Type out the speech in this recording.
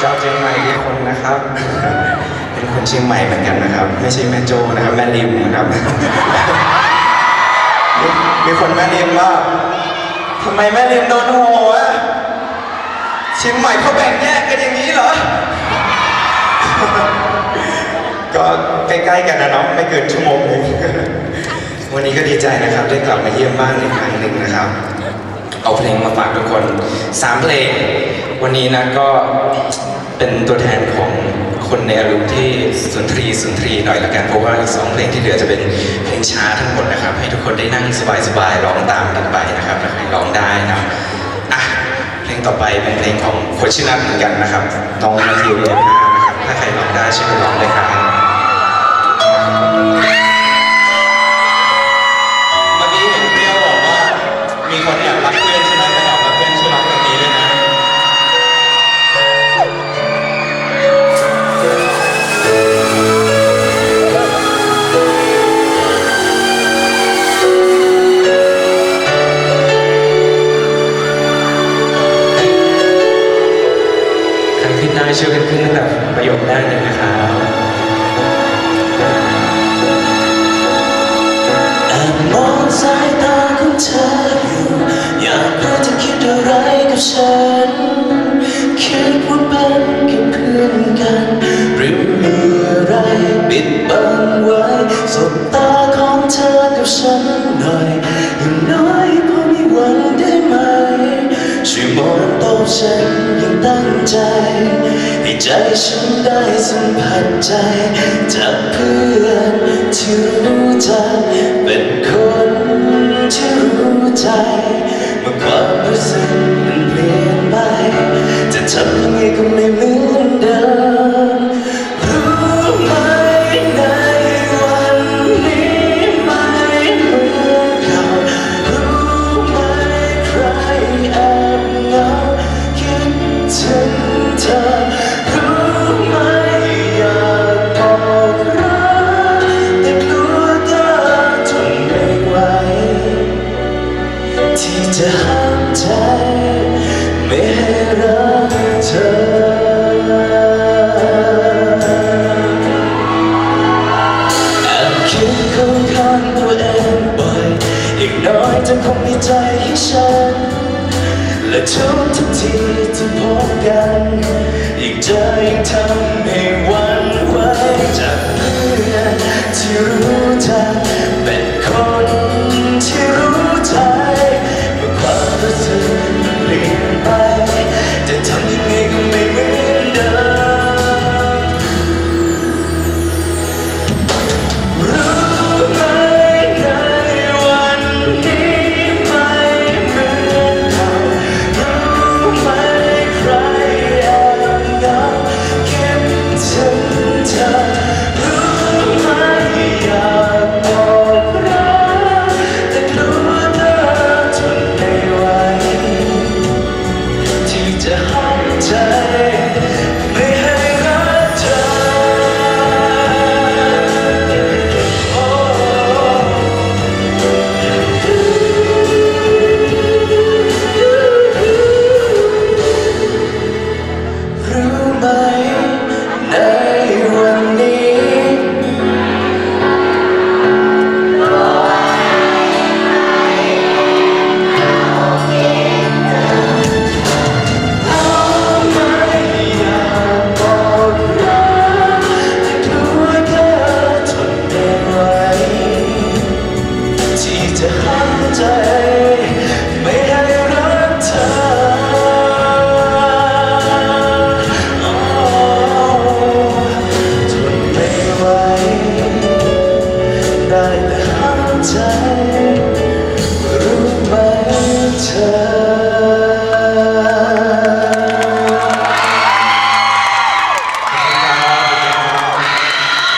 เจ้าเชียงใหม่ทุกคนนะครับ เป็นคนเชียงใหม่เหมือนกันนะครับ ไม่ใช่แม่โจนะครับแม่ริมนะครับ มีคนแม่ริมว่าทำไมแม่ริมโดนโหอะเชียงใหม่เขาแบ่งแยกกันอย่างนี้เหรอ ก็ใกล้ๆกันนะเนาะไม่เกินชั่วโมงหนึงวันนี้ก็ดีใจนะครับได้กลับมาเยี่ยมบ้านอีกครั้งหนึ่งนะครับ เอาเพลงมา ฝากทุกคนสามเพลง วันนี้นะก็เป็นตัวแทนของคนในอารมณ์ที่สุนทรีสุนทรีหน่อยละกันเพราะว่าอีกสองเพลงที่เหลือจะเป็นเพลงช้าทั้งหมดนะครับ ให้ทุกคนได้นั่งสบายๆร้องตามกันไปนะครับถ้าใครร้องได้นะอะเพลงต่อไปเป็นเพลงของโคชินัทเหมือนกันนะครับน้องมาทิวเรียนห้านะครับถ้าใครร้องได้ช่วยร้องเลยครับ ให้ช่วยกันขึ้นตั้งแต่ประโยคแรกเลยนะครับแอบมอง ฉันยังตั้งใจ ให้ใจฉันได้สัมผัสใจ จากเพื่อนที่รู้จักเป็นคนที่รู้ใจ เมื่อความรู้สึกมันเปลี่ยนไป จะทำยังไงก็ไม่เหมือน จะห้ามใจไม่ให้รักเธอ แอบคิดเข้าข้างตัวเองบ่อยอีกน้อยจะคงมีใจให้ฉัน และทุกทุกทีที่พบกันยิ่งเจอยิ่งทำให้หวันไหวจากเพื่อนที่รู้จัก ทน